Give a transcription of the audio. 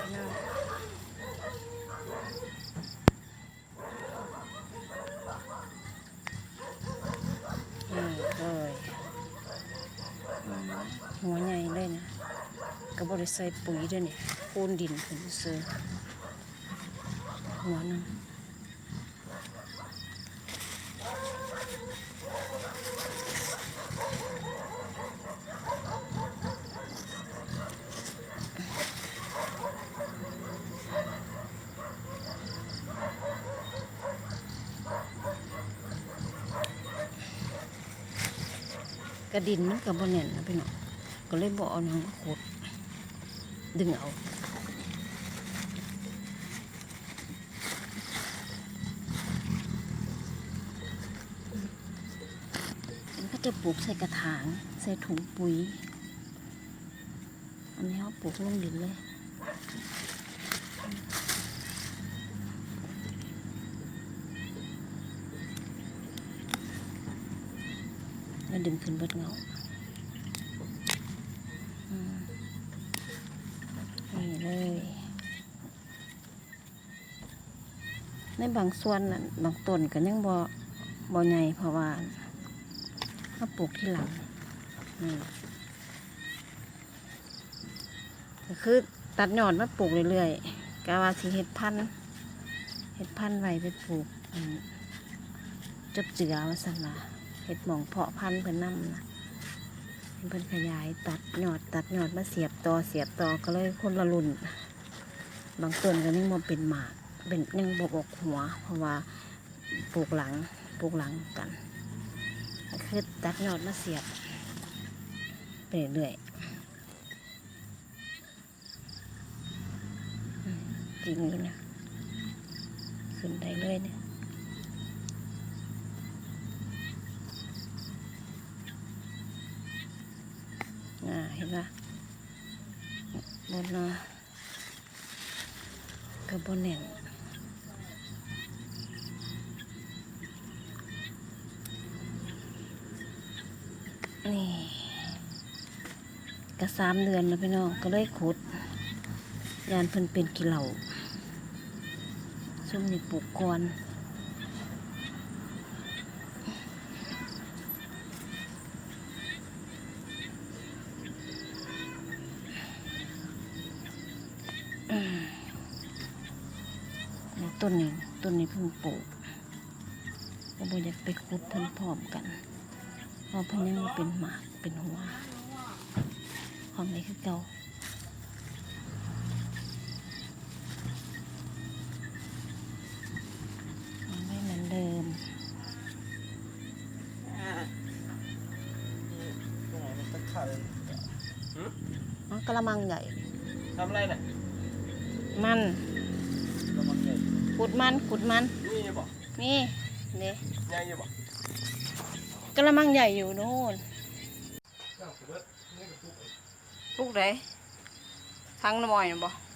หัวใหญ่เลยนะก็บริใส่ปุ๋ยด้วยนี่ยปูนดินขึ้นซื้อหัวหนึง กระดินมันกับบนแน่นนะพี่น้องก็เลยบอกเอาหนังมาขุดดึงเอามันก็จะปลูกใส่กระถาง ใส่ถุงปุ๋ย อันนี้เขาปลูกลงดินเลย แล้วดึงขึ้นเบิดเงาอืมนี่เลย ในบางส่วนน่ะบางต้นก็ยังบ่บ่ใหญ่เพราะว่าเขาปลูกที่หลังนี่ก็คือตัดยอดมาปลูกเรื่อยๆกะว่าสิเห็ดพันธุ์เห็ดพันธุ์ไว้ไปปลูกอืมจบเจือว่าสั่นว่า ห็ดหมองเพาะพันธุ์เพิ่นนำนะเพิ่นขยายตัดยอดตัดยอดมาเสียบต่อเสียบต่อก็เลยคนละรุ่นบางต้นก็ยังบ่เป็นหมากเป็นยังบกออกหัว เพราะว่าปลูกหลังปลูกหลังกันคือตัดยอดมาเสียบไปเรื่อยๆจริงอยู่นะขึ้นได้เลยเนี่ย อ่า เห็นปะบนนะกับบนแหน่งนี่ก็สามเดือนแล้วพี่น้องก็เลยขุด ยานเพิ่นเป็นกิเหล่าช่วงนี้ปลูกก่อน แล้ว ต้นนี้ต้นนี้เพิ่งปลูกก็บ่อยากไปขุดเพิ่นพร้อมกันเพราะเพิ่นยังบ่เป็นหมากเป็นหัวของนี้คือเก่ายังไม่เหมือนเดิมตะไคร้อ๋อกระมังใหญ่ทำอะไรน่ะ มันกำลังใหญ่ขุดมันขุดมันนี่อยู่บ่นี่นี่ใหญ่อยู่บ่กระมังใหญ่อยู่โน่นข้าวเบิดนี่ก็ปลูกปลูกไหนทั้งหน่อยน่ะบ่เ